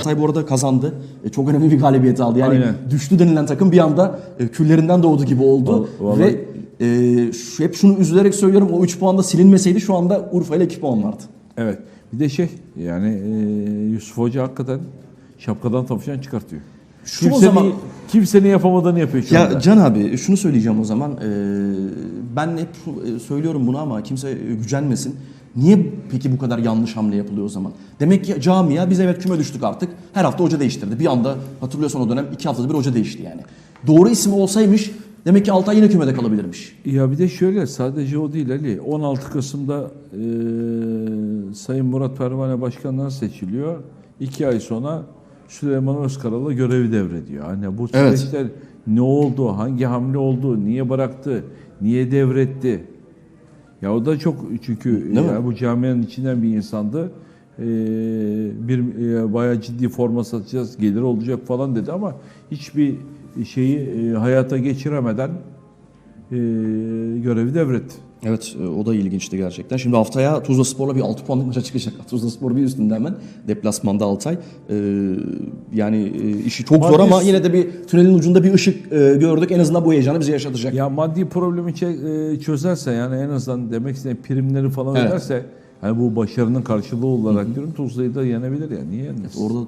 Hatay bu arada kazandı. E, çok önemli bir galibiyet aldı. Yani Aynen. düştü denilen takım bir anda e, küllerinden doğdu gibi oldu. Vallahi- Ve e, şu- hep şunu üzülerek söylüyorum o 3 puan da silinmeseydi şu anda Urfa ile 2 puan vardı. Evet. Bir de şey yani e, Yusuf Hoca hakikaten şapkadan tavşan çıkartıyor. Şu o Kimsenin, zaman- kimsenin yapamadığını yapıyor şu Ya anda. Can abi şunu söyleyeceğim o zaman. Ee, ben hep e, söylüyorum bunu ama kimse e, gücenmesin. Niye peki bu kadar yanlış hamle yapılıyor o zaman? Demek ki camia biz evet küme düştük artık. Her hafta hoca değiştirdi. Bir anda hatırlıyorsan o dönem iki haftada bir hoca değişti yani. Doğru isim olsaymış demek ki Altay yine kümede kalabilirmiş. Ya bir de şöyle sadece o değil Ali. 16 Kasım'da e, Sayın Murat Pervane Başkanlığa seçiliyor. İki ay sonra Süleyman Özkaral'a görevi devrediyor. Hani bu Evet. süreçler ne oldu, hangi hamle oldu, niye bıraktı, niye devretti? Ya o da çok çünkü Değil mi? bu camianın içinden bir insandı. Ee, bir e, bayağı ciddi forma satacağız, gelir olacak falan dedi ama hiçbir şeyi e, hayata geçiremeden e, görevi devretti. Evet e, o da ilginçti gerçekten. Şimdi haftaya Tuzla Spor'la bir 6 puanlık maça çıkacak. Tuzla Spor bir üstünde hemen. Deplasmanda Altay. Ee, yani e, işi çok zor Maddi- ama yine de bir tünelin ucunda bir ışık e, gördük. En azından bu heyecanı bize yaşatacak. Ya maddi problemi e, çözerse yani en azından demek istediğim primleri falan Evet. öderse hani bu başarının karşılığı olarak diyorum Tuzla'yı da yenebilir ya. Niye yenmez? Orada